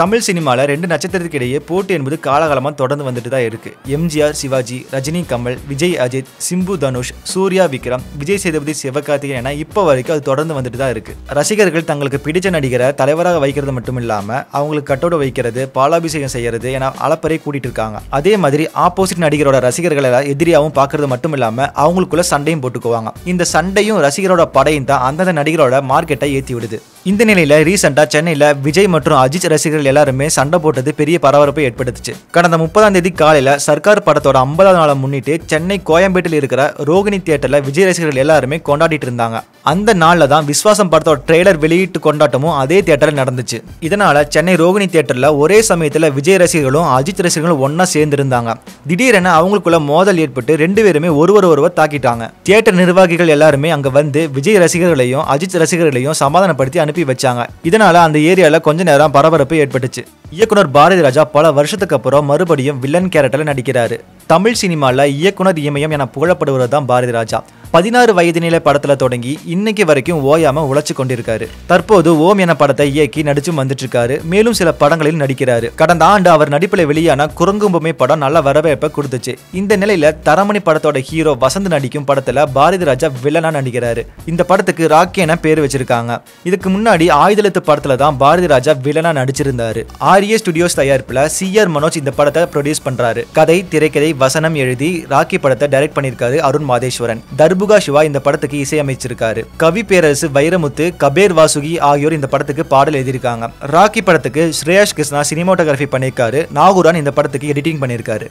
தமிழ் சினிமாவில் ரெண்டு நட்சத்திரத்துக்கு இடையே போட்டி என்பது காலகாலமாக தொடர்ந்து வந்துட்டு தான் இருக்கு. எம்ஜிஆர் சிவாஜி ரஜினி கமல் விஜய் அஜித் சிம்பு தனுஷ் சூர்யா விக்ரம் விஜய் சேதுபதி சிவகார்த்திகேயன் என இப்போ வரைக்கும் அது தொடர்ந்து வந்துட்டு தான் இருக்கு. ரசிகர்கள் தங்களுக்கு பிடிச்ச நடிகரை தலைவராக வைக்கிறது மட்டும் இல்லாமல் அவங்களுக்கு கட்டோட வைக்கிறது பாலாபிஷேகம் செய்யறது என அளப்பறை கூட்டிட்டு இருக்காங்க. அதே மாதிரி ஆப்போசிட் நடிகரோட ரசிகர்களை எதிரியாகவும் பார்க்கறது மட்டும் இல்லாமல் அவங்களுக்குள்ள சண்டையும் போட்டுக்குவாங்க. இந்த சண்டையும் ரசிகரோட படையும் தான் அந்தந்த நடிகரோட மார்க்கெட்டை ஏற்றி விடுது இந்த நிலையில ரீசெண்டா சென்னையில விஜய் மற்றும் அஜித் ரசிகர்கள் எல்லாருமே சண்டை போட்டது பெரிய பரபரப்பை ஏற்படுத்துச்சு. கடந்த முப்பதாம் தேதி காலையில சர்க்கார் படத்தோட ஐம்பதாவது நாளை முன்னிட்டு சென்னை கோயம்பேட்டில் இருக்கிற ரோகிணி தியேட்டர்ல விஜய் ரசிகர்கள் எல்லாருமே கொண்டாடிட்டு இருந்தாங்க. அந்த நாள்ல தான் விஸ்வாசம் படத்தோட ட்ரெய்லர் வெளியீட்டு கொண்டாட்டமும் அதே தியேட்டர்ல நடந்துச்சு. இதனால சென்னை ரோகிணி தியேட்டர்ல ஒரே சமயத்துல விஜய் ரசிகர்களும் அஜித் ரசிகர்களும் ஒன்னா சேர்ந்து இருந்தாங்க திடீரென அவங்களுக்குள்ள மோதல் ஏற்பட்டு ரெண்டு பேருமே ஒருவர் ஒருவர் தாக்கிட்டாங்க. தியேட்டர் நிர்வாகிகள் எல்லாருமே அங்க வந்து விஜய் ரசிகர்களையும் அஜித் ரசிகர்களையும் சமாதானப்படுத்தி அனுப்பி வச்சாங்க. இதனால அந்த ஏரியால கொஞ்ச நேரம் பரபரப்பு ஏற்பட்டுச்சு. இயக்குனர் பாரதி ராஜா பல வருஷத்துக்கு அப்புறம் மறுபடியும் வில்லன் கேரக்டர்ல நடிக்கிறாரு. தமிழ் சினிமால இயக்குனர் இமயம் என புகழப்படுவது தான் பாரதி ராஜா. பதினாறு வயது நிலை படத்துல தொடங்கி இன்னைக்கு வரைக்கும் ஓயாம உழைச்சு கொண்டிருக்காரு. தற்போது ஓம் என படத்தை இயக்கி நடிச்சும் வந்துட்டு இருக்காரு மேலும் சில படங்களில் நடிக்கிறாரு. கடந்த ஆண்டு அவர் நடிப்பில் வெளியான குரங்கும்பொம்மை படம் நல்ல வரவேற்பை கொடுத்துச்சு. இந்த நிலையில தரமணி படத்தோட ஹீரோ வசந்த் நடிக்கும் படத்துல பாரதி ராஜா வில்லனா நடிக்கிறாரு. இந்த படத்துக்கு ராக்கி என பேர் வச்சிருக்காங்க. இதுக்கு முன்னாடி ஆயுதலத்து படத்துல தான் பாரதி ராஜா வில்லனா நடிச்சிருந்தாரு. ஆர்ஏ ஸ்டுடியோஸ் தயாரிப்புல சி ஆர் மனோஜ் இந்த படத்தை ப்ரொடியூஸ் பண்றாரு. கதை திரைக்கதை வசனம் எழுதி ராக்கி படத்தை டைரக்ட் பண்ணியிருக்காரு அருண் மாதேஸ்வரன். அர்புகா சிவா இந்த படத்துக்கு இசையமைச்சிருக்காரு. கவி பேரரசு வைரமுத்து கபேர் வாசுகி ஆகியோர் இந்த படத்துக்கு பாடல் எழுதியிருக்காங்க. ராக்கி படத்துக்கு ஸ்ரேயாஷ் கிருஷ்ணா சினிமோட்டோகிராஃபி பண்ணியிருக்காரு. நாகூரான் இந்த படத்துக்கு எடிட்டிங் பண்ணியிருக்காரு.